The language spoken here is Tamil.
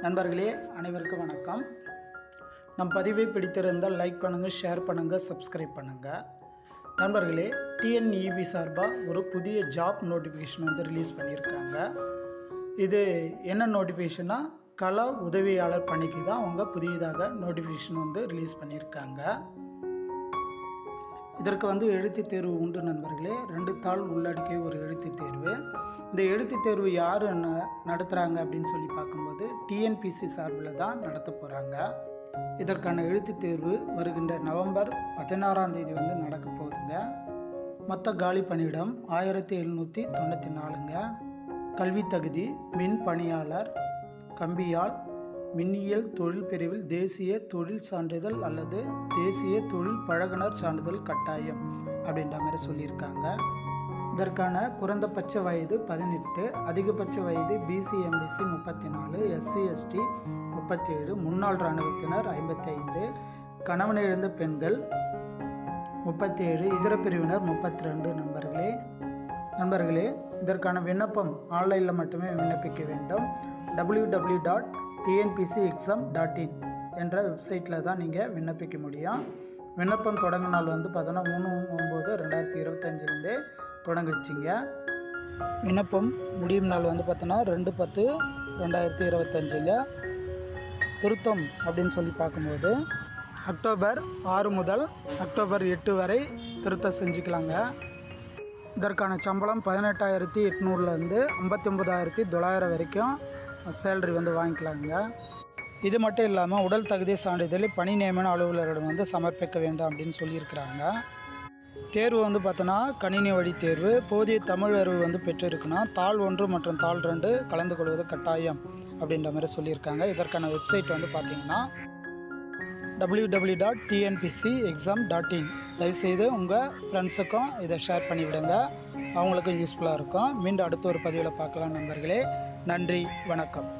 நண்பர்களே அனைவருக்கும் வணக்கம். நம் பதிவை பிடித்திருந்தால் லைக் பண்ணுங்கள் ஷேர் பண்ணுங்கள் சப்ஸ்கிரைப் பண்ணுங்கள் நண்பர்களே டிஎன்இபி சார்பாக ஒரு புதிய ஜாப் நோட்டிஃபிகேஷன் வந்து ரிலீஸ் பண்ணியிருக்காங்க. இது என்ன நோட்டிஃபிகேஷனா கள உதவியாளர் பணிக்கு தான் அவங்க புதியதாக நோட்டிஃபிகேஷன் வந்து ரிலீஸ் பண்ணியிருக்காங்க. இதற்கு வந்து எழுத்துத் தேர்வு உண்டு நண்பர்களே. ரெண்டு தாள் உள்ளடக்கிய ஒரு எழுத்து தேர்வு. இந்த எழுத்து தேர்வு யார் நடத்துகிறாங்க அப்படின்னு சொல்லி பார்க்கும்போது டிஎன்பிசி சார்பில் தான் நடத்த போகிறாங்க. இதற்கான எழுத்துத் தேர்வு வருகின்ற நவம்பர் பதினாறாம் தேதி வந்து நடக்க போகுதுங்க. மொத்த காலி பணியிடம் ஆயிரத்தி எழுநூற்றி தொண்ணூற்றி நாலுங்க. கல்வி தகுதி மின் பணியாளர் கம்பியால் மின்னியல் தொழில் பிரிவில் தேசிய தொழில் சான்றிதழ் அல்லது தேசிய தொழில் பழகுனர் சான்றிதழ் கட்டாயம் அப்படின்ற மாதிரி சொல்லியிருக்காங்க. இதற்கான குறைந்தபட்ச வயது பதினெட்டு அதிகபட்ச வயது பிசி எம்பிசி முப்பத்தி நாலு எஸ்சி எஸ்டி முப்பத்தி ஏழு முன்னாள் இராணுவத்தினர் ஐம்பத்தி ஐந்து கணவன் இழந்த பெண்கள் முப்பத்தி ஏழு இதர பிரிவினர் முப்பத்தி ரெண்டு நண்பர்களே. நண்பர்களே இதற்கான விண்ணப்பம் ஆன்லைனில் மட்டுமே விண்ணப்பிக்க வேண்டும். W W dot TNPSC exam dot in என்ற வெப்சைட்டில் தான் நீங்கள் விண்ணப்பிக்க முடியும். விண்ணப்பம் தொடங்க நாள் வந்து பார்த்தோன்னா மூணு ஒம்பது ரெண்டாயிரத்தி இருபத்தஞ்சிலேருந்தே தொடங்கிடுச்சிங்க. விண்ணப்பம் முடியும் நாள் வந்து பார்த்தோன்னா ரெண்டு பத்து ரெண்டாயிரத்தி இருபத்தஞ்சிங்க. திருத்தம் அப்படின்னு சொல்லி பார்க்கும்போது அக்டோபர் ஆறு முதல் அக்டோபர் எட்டு வரை திருத்தம் செஞ்சுக்கலாங்க. இதற்கான சம்பளம் பதினெட்டாயிரத்தி எட்நூறுலேருந்து ஐம்பத்தி ஒம்பதாயிரத்தி தொள்ளாயிரம் வரைக்கும் சேலரி வந்து வாங்கிக்கலாங்க. இது மட்டும் இல்லாமல் உடல் தகுதி சான்றிதழ் பணி நியமன அலுவலரிடம் வந்து சமர்ப்பிக்க வேண்டும் அப்படின்னு சொல்லியிருக்கிறாங்க. தேர்வு வந்து பார்த்தோன்னா கணினி வழி தேர்வு போதிய தமிழ் அறிவு வந்து பெற்றிருக்குன்னா தாள் ஒன்று மற்றும் தாள் ரெண்டு கலந்து கொள்வது கட்டாயம் அப்படின்ற மாதிரி சொல்லியிருக்காங்க. இதற்கான வெப்சைட் வந்து பார்த்தீங்கன்னா W dot TNPSC exam dot in தயவுசெய்து உங்கள் ஃப்ரெண்ட்ஸுக்கும் இதை ஷேர் பண்ணிவிடுங்க. அவங்களுக்கும் யூஸ்ஃபுல்லாக இருக்கும். மீண்டும் அடுத்த ஒரு பதிவில் பார்க்கலாம் நண்பர்களே. நன்றி வணக்கம்.